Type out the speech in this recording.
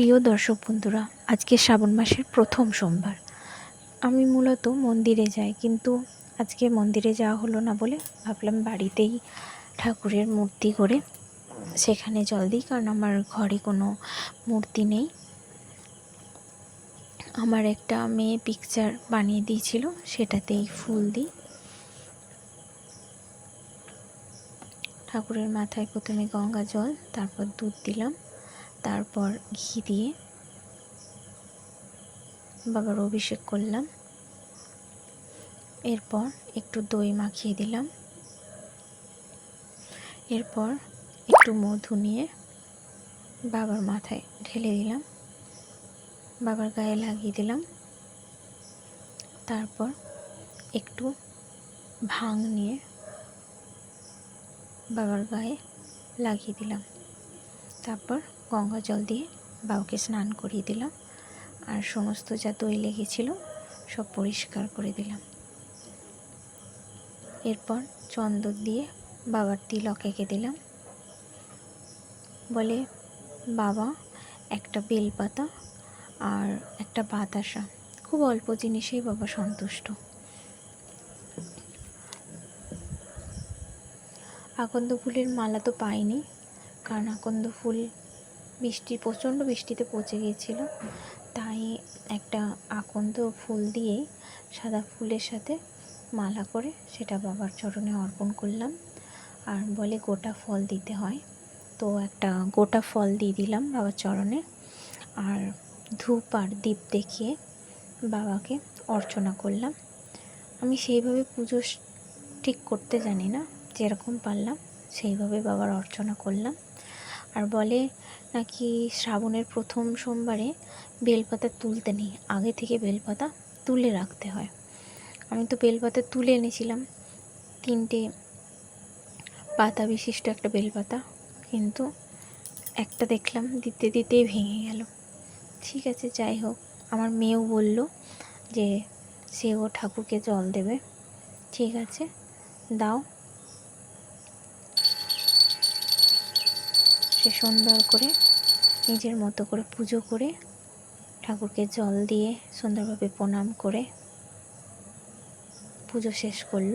প্রিয় দর্শক বন্ধুরা, আজকে শ্রাবণ মাসের প্রথম সোমবার। আমি মূলত মন্দিরে যাই, কিন্তু আজকে মন্দিরে যাওয়া হলো না বলে ভাবলাম বাড়িতেই ঠাকুরের মূর্তি করে সেখানে জল দিই, কারণ আমার ঘরে কোনো মূর্তি নেই। আমার একটা মেয়ে পিকচার বানিয়ে দিয়েছিল, সেটাতেই ফুল দিই। ঠাকুরের মাথায় প্রথমে গঙ্গা জল, তারপর দুধ দিলাম। তারপর ঘি দিয়ে বাবার অভিষেক করলাম। এরপর একটু দই মাখিয়ে দিলাম। এরপর একটু মধু নিয়ে বাবার মাথায় ঢেলে দিলাম। বাবার গায়ে লাগিয়ে দিলাম। তারপর একটু ভাং নিয়ে বাবার গায়ে লাগিয়ে দিলাম। তারপর গঙ্গা জল দিয়ে বাবাকে স্নান করিয়ে দিলাম আর সমস্ত যা দই লেগেছিল সব পরিষ্কার করে দিলাম। এরপর চন্দন দিয়ে বাবার তিলক এঁকে দিলাম। বলে, বাবা, একটা বেলপাতা আর একটা বাতাসা। খুব অল্প জিনিসেই বাবা সন্তুষ্ট। আকন্দ ফুলের মালা তো পাইনি, কারণ আকন্দ ফুল বৃষ্টি, প্রচণ্ড বৃষ্টিতে পচে গিয়েছিল। তাই একটা আকন্দ ফুল দিয়ে সাদা ফুলের সাথে মালা করে সেটা বাবার চরণে অর্পণ করলাম। আর বলে গোটা ফল দিতে হয়। তো একটা গোটা ফল দিয়ে দিলাম বাবার চরণে। আর ধূপ আর দীপ দেখিয়ে বাবাকে অর্চনা করলাম। আমি সেইভাবে পুজো ঠিক করতে জানি না, যেরকম পারলাম সেইভাবে বাবার অর্চনা করলাম। আর বলে নাকি শ্রাবণের প্রথম সোমবারে বেলপাতা তুলতে নেই, আগে থেকে বেলপাতা তুলে রাখতে হয়। আমি তো বেলপাতা তুলে এনেছিলাম, তিনটে পাতা বিশিষ্ট একটা বেলপাতা, কিন্তু একটা দেখলাম দিতে দিতেই ভেঙে গেল। ঠিক আছে, যাই হোক, আমার মেয়েও বলল যে সেও ঠাকুরকে জল দেবে। ঠিক আছে, দাও। সে সুন্দর করে নিজের মতো করে পুজো করে ঠাকুরকে জল দিয়ে সুন্দরভাবে প্রণাম করে পুজো শেষ করল।